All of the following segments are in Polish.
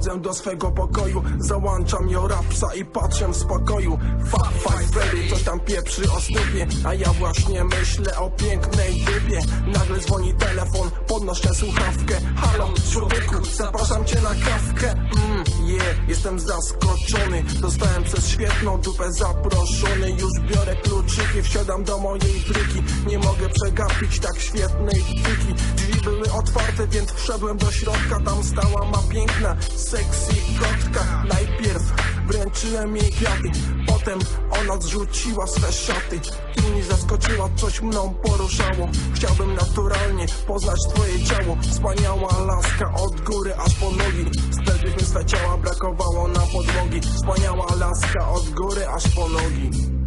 Wchodzę do swego pokoju, załączam ją rapsa i patrzę w spokoju. Fuck fight Freddy, coś tam pieprzy o stupie A ja właśnie myślę o pięknej dupie. Nagle dzwoni telefon, podnoszę słuchawkę. Halo, człowieku, zapraszam cię na kawkę. Mmm, yeah, jestem zaskoczony. Dostałem przez świetną dupę zaproszony. Już biorę kluczyki, wsiadam do mojej bryki. Nie mogę przegapić tak świetnej tyki Drzwi były otwarte, więc wszedłem do środka Tam stała ma piękna, sexy kotka Najpierw wręczyłem jej kwiaty Potem ona zrzuciła swe szaty I mnie zaskoczyła, coś mną poruszało. Chciałbym naturalnie poznać twoje ciało. Wspaniała laska od góry aż po nogi. Spędziliśmy swe ciała, brakowało na podłogi. Wspaniała laska od góry aż po nogi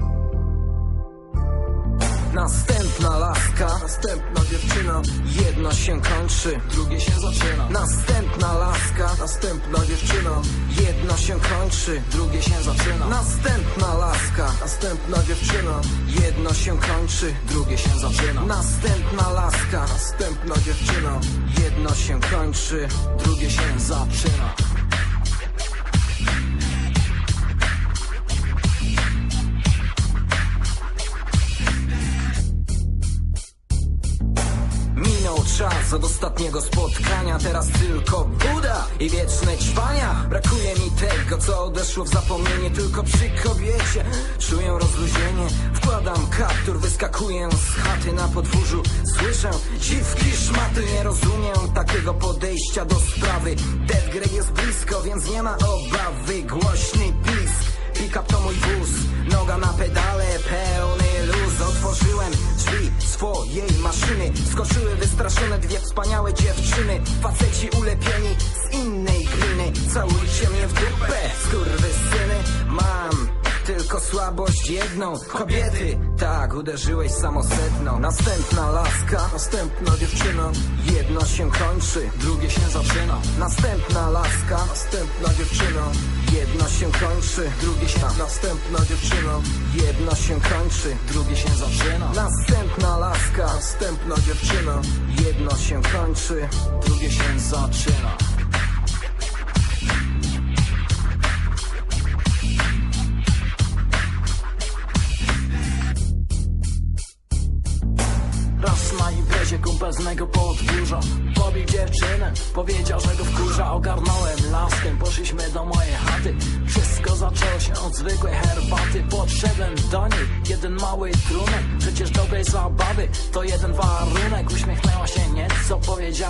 Następna laska, Następna dziewczyna, jedno się kończy, drugie się zaczyna. Następna laska, następna dziewczyna. Jedno się kończy, Drugie się zaczyna. Następna laska, Następna dziewczyna, jedno się kończy, Drugie się zaczyna. Następna laska, następna dziewczyna. Jedno się kończy, Drugie się zaczyna Czas od ostatniego spotkania. Teraz tylko Buda i wieczne ćwania Brakuje mi tego, co odeszło w zapomnienie. Tylko przy kobiecie czuję rozluźnienie. Wkładam kaptur, wyskakuję z chaty na podwórzu. Słyszę dziwki szmaty Nie rozumiem takiego podejścia do sprawy. Dead Grey jest blisko, więc nie ma obawy. Głośny pisk swojej maszyny. Skoczyły wystraszone dwie wspaniałe dziewczyny. Faceci ulepieni z innej gliny. Całujcie mnie w dupę, skurwysyny. Mam tylko słabość jedną. Kobiety, tak, uderzyłeś samosedną. Następna laska, Następna dziewczyna, jedno się kończy Drugie się zaczyna. Następna laska, następna dziewczyna, jedno się kończy Drugie się następna dziewczyna, Jedno się kończy, Drugie się zaczyna. Następna laska. Następna dziewczyna, Jedno się kończy, Drugie się zaczyna Na imprezie kumpel z mego podwórza. Pobił dziewczynę, powiedział, że go wkurza. Ogarnąłem laskę, poszliśmy do mojej chaty. Wszystko zaczęło się od zwykłej herbaty. Podszedłem do niej, jeden mały trunek. Przecież dobrej zabawy to jeden warunek. Uśmiechnęła się nieco, powiedziała